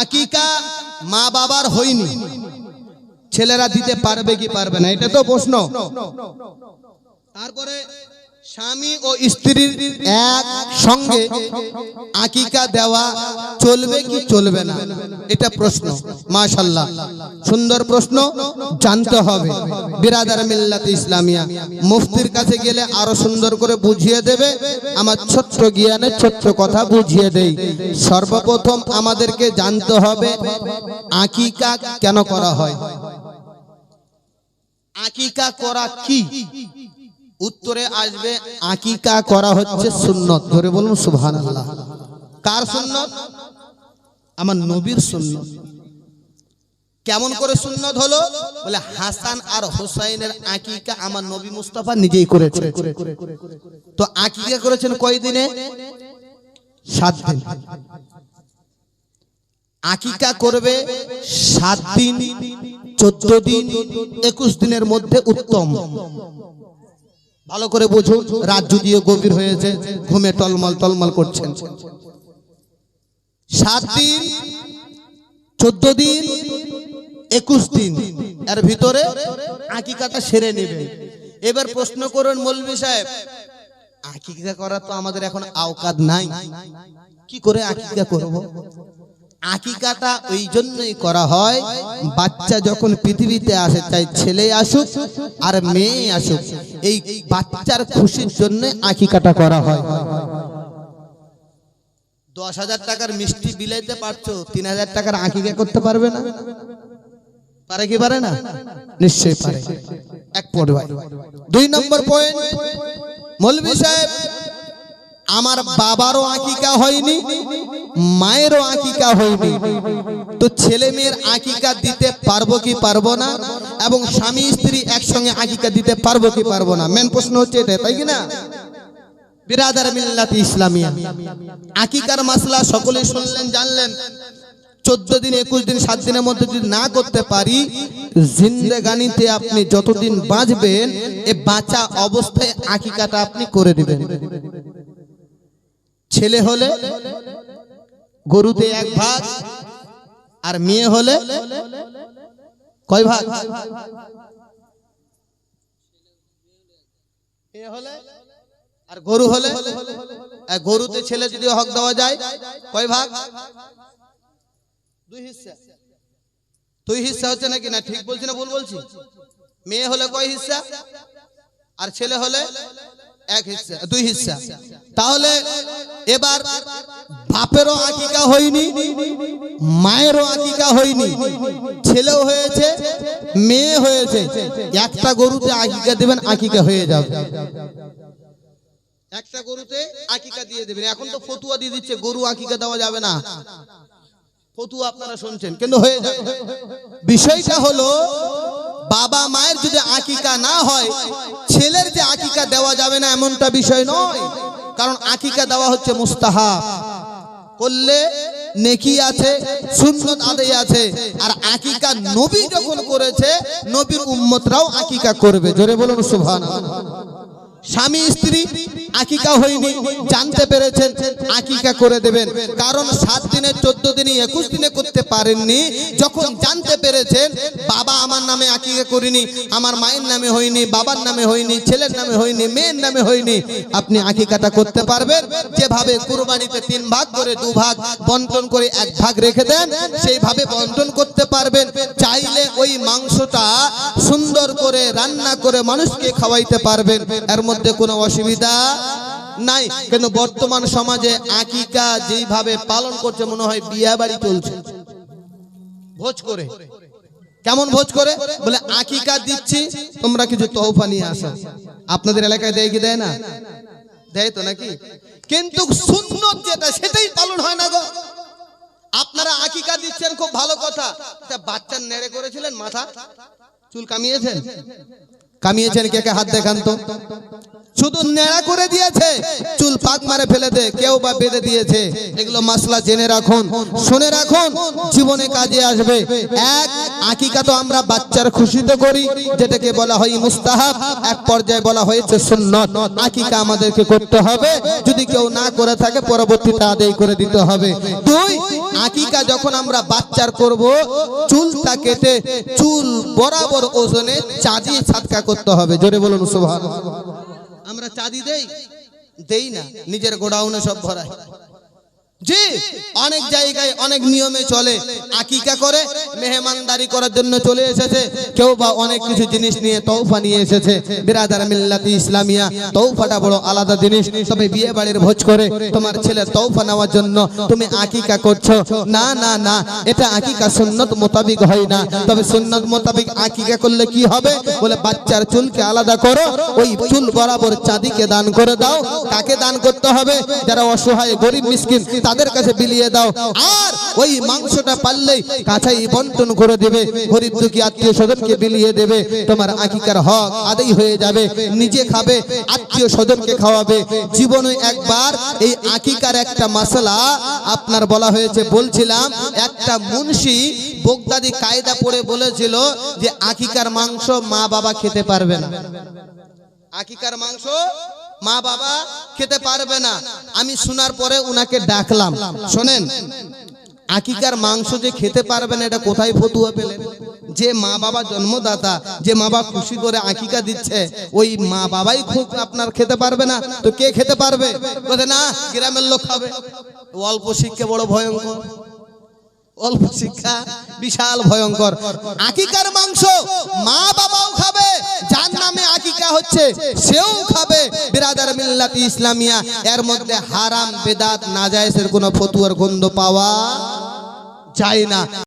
আকিকা মা বাবার হয়নি। ছেলেরা দিতে পারবে কি পারবে না এটা তো প্রশ্ন। তারপরে স্বামী ও স্ত্রীর এক সঙ্গে আকিকা দেওয়া চলবে কি চলবে না? এটা প্রশ্ন। মাশাল্লাহ। সুন্দর প্রশ্ন। জানতে হবে। বিরাদার মিল্লাত ইসলামিয়া। মুফতির কাছে গেলে আরও সুন্দর করে বুঝিয়ে দেবে। আমার ছোট্ট জ্ঞানের ছোট্ট কথা বুঝিয়ে দেই। সর্বপ্রথম আমাদেরকে জানতে হবে, আকিকা কেন করা হয়? আকিকা করা কি? উত্তরে আসবে, আকিকা করা হচ্ছে সুন্নত। ধরে বলুন, সুবহানাল্লাহ। কার সুন্নত? আমার নবীর সুন্নত। কেমন করে সুন্নত হলো? বলে, হাসান আর হোসাইনের আকিকা আমার নবী মুস্তাফা নিজেই করেছে। তো আকিকা করেছেন কয়দিনে? সাত দিন। আকিকা করবে সাত দিন, চোদ্দ দিন, একুশ দিনের মধ্যে উত্তম। ভালো করে বুঝুন, রাত যদিও গভীর হয়েছে, ঘুমে টলমল টলমল করছেন। সাত দিন, চোদ্দ দিন, একুশ দিন, এর ভিতরে আকিকাটা সেরে নেবে। এবার প্রশ্ন করুন মৌলবি সাহেব, আকিকা করা তো আমাদের এখন আওকাত নাই। কি করে আকিকা করব? আকিকাটা ওই জন্যই করা হয়। বাচ্চা যখন পৃথিবীতে আসে তাই ছেলে আসুক আর মেয়ে আসুক, এই বাচ্চার খুশির জন্য আকিকাটা করা হয়। দশ হাজার টাকার মিষ্টি বিলাইতে পারছ, তিন হাজার টাকার আকিকা করতে পারবে না? পারে কি পারে না? নিশ্চয়ই পারে। এক দুই নম্বর পয়েন্ট মৌলভী সাহেব, আমার বাবারও আঁকিকা হয়নি। মায়েরও আকিকা হয়নি তো ছেলে মেয়ের আকিকা দিতে পারব কি পারব না? এবং স্বামী স্ত্রী একসঙ্গে আকিকা দিতে পারব কি পারব না? মেন প্রশ্ন হচ্ছে এটা, তাই কি না? বিরাদার মিল্লাত ইসলামিয়া, আকিকার মাসলা সকলেই শুনলেন, জানলেন। চোদ্দ দিন, একুশ দিন, সাত দিনের মধ্যে যদি না করতে পারি, জিন্দেগানিতে আপনি যতদিন বাঁচবেন, এ বাঁচা অবস্থায় আকিকাটা আপনি করে দিবেন। ছেলে হলে গরুতে এক ভাগ, আর মেয়ে হলে কয় ভাগ? আর গরু হলে? গরুতে ছেলে যদি হক দেওয়া যায়, কয় ভাগ? দুই হিস্সা দুই হিস্সা হচ্ছে নাকি? না, ঠিক বলছি না, ভুল বলছি? মেয়ে হলে কয় হিস্সা আর ছেলে হলে এক হিস্সা দুই হিস্সা তাহলে এবার বাপেরও আকিকা হয়নি, মায়েরও আকিকা হয়নি, ছেলেও হয়েছে, মেয়ে হয়েছে। একটা গরুতে আকিকা দেবেন, আকিকা হয়ে যাবে। একটা গরুতে আকিকা দিয়ে দেবেন। এখন তো ফতুয়া দিয়ে দিচ্ছে, গরু আকিকা দেওয়া যাবে না। ফতুয়া আপনারা শুনছেন, কিন্তু হয়ে যাবে। বিষয়টা হলো বাবা মায়ের যদি আকিকা না হয়, ছেলের যে আকিকা দেওয়া যাবে না এমনটা বিষয় নয়। কারণ আকিকা দেওয়া হচ্ছে মুস্তাহা করলে নেকি আছে, সুন্নত আদায় আছে। আর আকিকা নবী যখন করেছে, নবীর উম্মতরাও আকিকা করবে। জোরে বলুন সুবহানাল্লাহ। স্বামী, স্ত্রী আকিকা হয়নি, জানতে পেরেছেন, আকিকা করে দেবেন। কারণ সাত দিনে, চোদ্দ দিনে, একুশ দিনে করতে পারেননি। যখন জানতে পেরেছেন, বাবা আমার নামে আকিকা করিনি, আমার মায়ের নামে হয়নি, বাবার নামে হয়নি, ছেলের নামে হয়নি, মেয়ের নামে হয়নি, আপনি আকিকাটা করতে পারবেন। যেভাবে কুরবানিতে তিন ভাগ করে, দু ভাগ বন্টন করে, এক ভাগ রেখে দেন, সেইভাবে বন্টন করতে পারবেন। চাইলে ওই মাংসটা সুন্দর করে রান্না করে মানুষকে খাওয়াইতে পারবেন। এর মধ্যে কোনো অসুবিধা নাই। কিন্তু বর্তমান সমাজে আকিকা যেইভাবে পালন করছে, মনে হয় বিয়া বাড়ি চলছে। ভোজ করে। কেমন ভোজ করে? বলে, আকিকা দিচ্ছি, তোমরা কিছু তহফা নিয়ে আসো। আপনাদের এলাকায় দেয় কি দেয় না? দেয় তো নাকি? কিন্তু সুন্নত যেটা, সেটাই পালন হয় না গো। আপনারা আকিকা দিচ্ছেন, খুব ভালো কথা। বাচ্চার নেড়ে করেছিলেন মাথা? চুল কামিয়েছেন? কামিয়েছেন কে কে হাত দেখান তো। শুধু নেড়া করে দিয়েছে। পাক মারে ফেলে দে, কেউ বা বেঁধে দিয়েছে। এগুলো মাসলা জেনে রাখুন, শুনে রাখুন, জীবনে কাজে আসবে। এক, আকিকা তো আমরা বাচ্চার খুশিতে করি, যেটাকে বলা হয় মুস্তাহাব। এক পর্যায়ে বলা হয়েছে সুন্নত। আকিকা আমাদেরকে করতে হবে, যদি কেউ না করে থাকে, পরবর্তীতে আদায় করে দিতে হবে। দুই, আকিকা যখন আমরা বাচ্চার করব, চুলটা কেটে চুল বরাবর ওজনে চাঁদিয়ে ছাতকা করতে হবে। জোরে বলুন, সুবহানাল্লাহ। আমরা চাঁদি দেই? দেই না নিজের গোডাউনে সব ভরাই জি, অনেক জায়গায় অনেক নিয়মে চলে। আকিকা করে, মেহমানদারি করার জন্য চলে এসেছে। কেউ বা অনেক কিছু জিনিস নিয়ে তৌফা নিয়ে এসেছে। বিরাদার মিল্লাতি ইসলামিয়া তৌফাটা বড় আলাদা জিনিস। তবে বিয়ে বাড়ির ভোজ করে তোমার ছেলে তৌফা নেওয়ার জন্য তুমি আকিকা করছ। না না না, এটা আকিকা সুন্নত মোতাবিক হয় না। তবে সুন্নত মোতাবিক আকিকা করলে কি হবে? বলে বাচ্চার চুলকে আলাদা করো, ওই চুল বরাবর চাঁদিকে দান করে দাও। কাকে দান করতে হবে? যারা অসহায়, গরিব, মিসকিন তাদের কাছে বিলিয়ে দাও। আর ওই মাংসটা পারলেই কাছাই বন্টন করে দেবে। গরিব দুঃখী আত্মীয় স্বজনকে বিলিয়ে দেবে। তোমার আকিকার হক আদায় হয়ে যাবে। নিজে খাবে, আত্মীয় স্বজনকে খাওয়াবে। জীবনে একবার এই আকিকার একটা মশলা আপনার বলা হয়েছে। বলছিলাম, একটা মুন্সি বগদাদি কায়দা পড়ে বলেছিল যে আকিকার মাংস মা বাবা খেতে পারবে না। আকিকার মাংস মা বাবা খেতে পারবে না। আমি শোনার পরে উনাকে ডাকলাম। শোনেন, আকিকার মাংস যে খেতে পারবেন এটা কোথায় ফতুয়া পেলেন? যে মা বাবা জন্মদাতা, যে মা বাবা খুশি করে আকিকা দিচ্ছে, ওই মা বাবাই খুব আপনার খেতে পারবে না, তো কে খেতে পারবে? বলে, না, গ্রামের লোক খাবে। অল্প শিক্ষা বড় ভয়ঙ্কর। অল্প শিক্ষা বিশাল ভয়ঙ্কর। আকিকার মাংস মা বাবাও খাবে, যার নামে আকিকা হচ্ছে, সেও খাবে। বিরাদার মিল্লাতি ইসলামিয়া এর মধ্যে হারাম বেদাত নাজায়েজের কোনো ফতুয়ার গন্ধ পাওয়া যায় না।